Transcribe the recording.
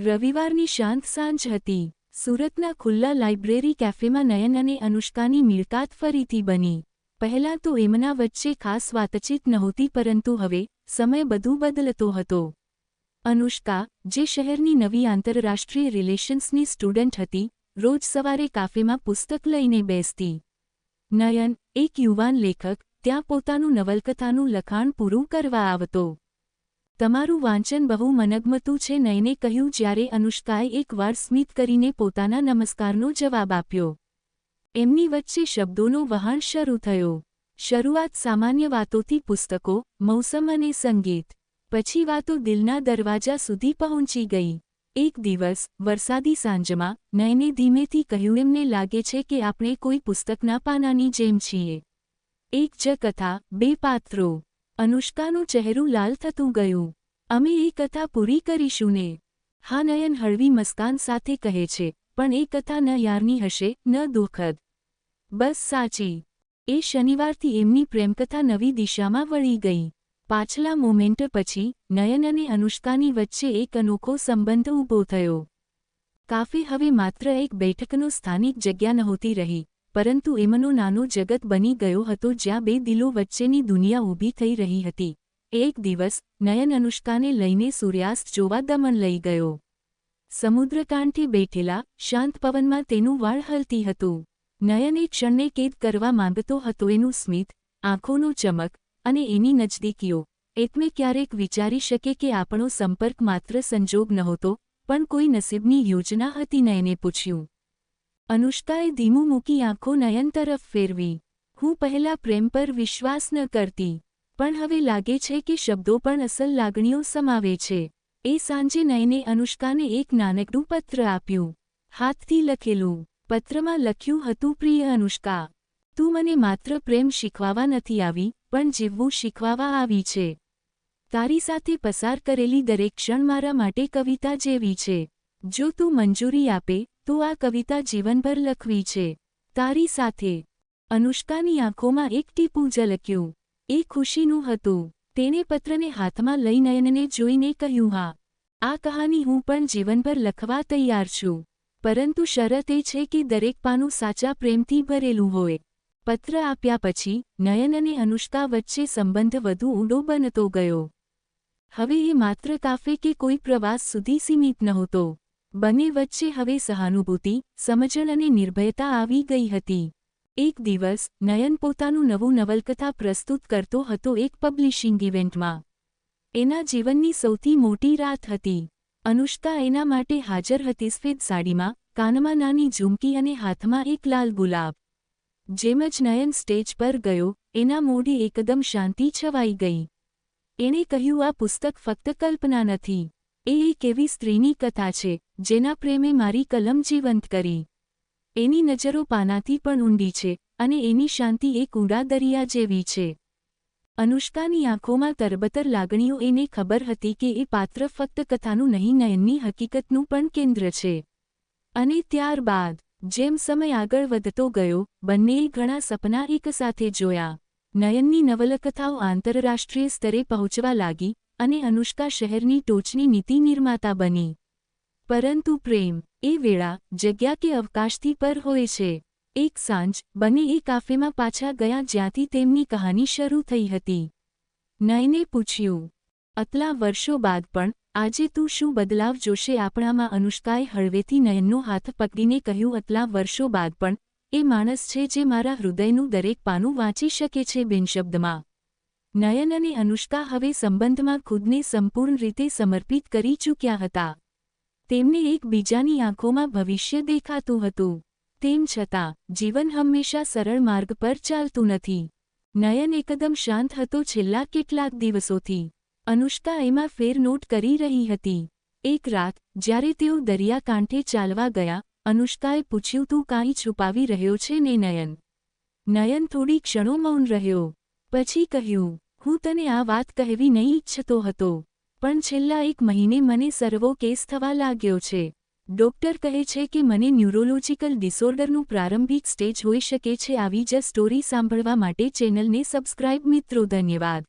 રવિવારની શાંત સાંજ હતી. સુરતના ખુલ્લા લાઇબ્રેરી કેફેમાં નયન અને અનુષ્કાની મિલકાત ફરીથી બની. પહેલાં તો એમના વચ્ચે ખાસ વાતચીત નહોતી પરંતુ હવે સમય બધું બદલતો હતો. અનુષ્કા, જે શહેરની નવી આંતરરાષ્ટ્રીય રિલેશન્સની સ્ટુડન્ટ હતી, રોજ સવારે કાફેમાં પુસ્તક લઈને બેસતી. નયન, એક યુવાન લેખક, ત્યાં પોતાનું નવલકથાનું લખાણ પૂરું કરવા આવતો. તમારું વાંચન બહુ મનગમતું છે નયને કહ્યું જ્યારે અનુષ્કાએ એકવાર સ્મિત કરીને પોતાના નમસ્કારનો જવાબ આપ્યો. એમની વચ્ચે શબ્દોનો વહાણ શરૂ થયો. શરૂઆત સામાન્ય વાતોથી પુસ્તકો, મૌસમ અને સંગીત. પછી વાતો દિલના દરવાજા સુધી પહોંચી ગઈ. એક દિવસ, વરસાદી સાંજમાં, નયને ધીમેથી કહ્યું, એમને લાગે છે કે આપણે કોઈ પુસ્તકના પાનાની જેમ છીએ. એક જ કથા, બે પાત્રો. અનુષ્કાનું ચહેરું લાલ થતું ગયું. અમે એ કથા પૂરી કરીશું ને, હા નયન હળવી મસ્કાન સાથે કહે છે, પણ એ કથા ન યારની હશે, ન દુઃખદ. બસ સાચી. એ શનિવારથી એમની પ્રેમકથા નવી દિશામાં વળી ગઈ. પાછલા મોમેન્ટ પછી નયન અને અનુષ્કાની વચ્ચે એક અનોખો સંબંધ ઊભો થયો. કાફે હવે માત્ર એક બેઠકનો સ્થાનિક જગ્યા નહોતી રહી. પરંતુ એમનો નાનો જગત બની ગયો હતો જ્યાં બે દિલો વચ્ચેની દુનિયા ઊભી થઈ રહી હતી. એક દિવસ, નયન અનુષ્કાને લઈને સૂર્યાસ્ત જોવા દમન લઈ ગયો. સમુદ્રકાંઠે બેઠેલા, શાંત પવનમાં તેનું વાળ હલતી હતું. નયને ક્ષણને કેદ કરવા માંગતો હતો એનું સ્મિત, આંખોનો ચમક અને એની નજદીકીઓ. એટલે ક્યારેક વિચારી શકે કે આપણો સંપર્ક માત્ર સંજોગ નહોતો, પણ કોઈ નસીબની યોજના હતી નયને પૂછ્યું. અનુષ્કાએ ધીમું મૂકી આંખો નયન તરફ ફેરવી. હું પહેલા પ્રેમ પર વિશ્વાસ ન કરતી, પણ હવે લાગે છે કે શબ્દો પણ અસલ લાગણીઓ સમાવે છે. એ સાંજે નયને અનુષ્કાને એક નાનકડું પત્ર આપ્યું. હાથથી લખેલું, પત્રમાં લખ્યું હતું, પ્રિય અનુષ્કા, તું મને માત્ર પ્રેમ શીખવાવા નથી આવી, પણ જીવવું શીખવાવા આવી છે. તારી સાથે પસાર કરેલી દરેક ક્ષણ મારા માટે કવિતા જેવી છે. જો તું મંજૂરી આપે તો આ કવિતા જીવનભર લખવી છે. તારી સાથે. અનુષ્કાની આંખોમાં એક ટીપું ઝલક્યું. એ ખુશીનું હતું. તેણે પત્રને હાથમાં લઈ નયનને જોઈને કહ્યું, હા, આ કહાની હું પણ જીવનભર લખવા તૈયાર છું. પરંતુ શરત એ છે કે દરેક પાનું સાચા પ્રેમથી ભરેલું હોય. પત્ર આપ્યા પછી નયન અને અનુષ્કા વચ્ચે સંબંધ વધુ ઊંડો બનતો ગયો. હવે એ માત્ર કાફે કે કોઈ પ્રવાસ સુધી સીમિત નહોતો. બંને વચ્ચે હવે સહાનુભૂતિ, સમજણ અને નિર્ભયતા આવી ગઈ હતી. એક દિવસ, નયન પોતાનું નવું નવલકથા પ્રસ્તુત કરતો હતો એક પબ્લિશિંગ ઇવેન્ટમાં. એના જીવનની સૌથી મોટી રાત હતી. અનુષ્કા એના માટે હાજર હતી સફેદ સાડીમાં, કાનમાં નાની ઝુમકી અને હાથમાં એક લાલ ગુલાબ. જેમ જ નયન સ્ટેજ પર ગયો, એના મોઢે એકદમ શાંતિ છવાઈ ગઈ. એણે કહ્યું, આ પુસ્તક ફક્ત કલ્પના નથી. એ એક એવી સ્ત્રીની કથા છે, જેના પ્રેમે મારી કલમ જીવંત કરી. એની નજરો પાનાથી પણ ઊંડી છે, અને એની શાંતિ એક ઊંડા દરિયા જેવી છે. અનુષ્કાની આંખોમાં તરબતર લાગણીઓ એને ખબર હતી કે એ પાત્ર ફક્ત કથાનું નહીં, નયનની હકીકતનું પણ કેન્દ્ર છે. અને ત્યારબાદ, જેમ સમય આગળ વધતો ગયો, બંનેએ ઘણા સપના એકસાથે જોયા. નયનની નવલકથાઓ આંતરરાષ્ટ્રીય સ્તરે પહોંચવા લાગી અને અનુષ્કા શહેરની ટોચની નીતિ નિર્માતા બની. પરંતુ પ્રેમ, એ વેળા, જગ્યા કે અવકાશથી પર હોય છે. એક સાંજ, બંને એ કાફેમાં પાછા ગયા જ્યાંથી તેમની કહાની શરૂ થઈ હતી. નયને પૂછ્યું, અતલા વર્ષો બાદ પણ, આજે તું શું બદલાવ જોશે? આપણામાં અનુષ્કાએ હળવેથી નયનનો હાથ પકડીને કહ્યું, અતલા વર્ષો બાદ પણ, એ માણસ છે જે મારા હૃદયનું દરેક પાનું વાંચી શકે છે, બિનશબ્દમાં. નયન અને અનુષ્કા હવે સંબંધમાં ખુદને સંપૂર્ણ રીતે સમર્પિત કરી ચૂક્યા હતા. તેમને એકબીજાની આંખોમાં ભવિષ્ય દેખાતું હતું. તેમ છતાં, જીવન હંમેશા સરળ માર્ગ પર ચાલતું નથી. નયન એકદમ શાંત હતો છેલ્લા કેટલાક દિવસોથી. અનુષ્કા એમાં ફેર નોટ કરી રહી હતી. એક રાત, જ્યારે તેઓ દરિયાકાંઠે ચાલવા ગયા, અનુષ્કાએ પૂછ્યું, તું કાંઈ છુપાવી રહ્યો છે ને નયન? નયન થોડી ક્ષણો મૌન રહ્યો. પછી કહ્યું, હું તને આ વાત કહેવી નહીં ઈચ્છતો હતો, પણ છેલ્લા એક મહિને મને સર્વો કેસ થવા લાગ્યો છે. ડોક્ટર કહે છે કે મને ન્યુરોલોજિકલ ડિસઓર્ડરનું પ્રારંભિક સ્ટેજ હોઈ શકે છે. આવી જ સ્ટોરી સાંભળવા માટે ચેનલને સબસ્ક્રાઇબ મિત્રો, ધન્યવાદ.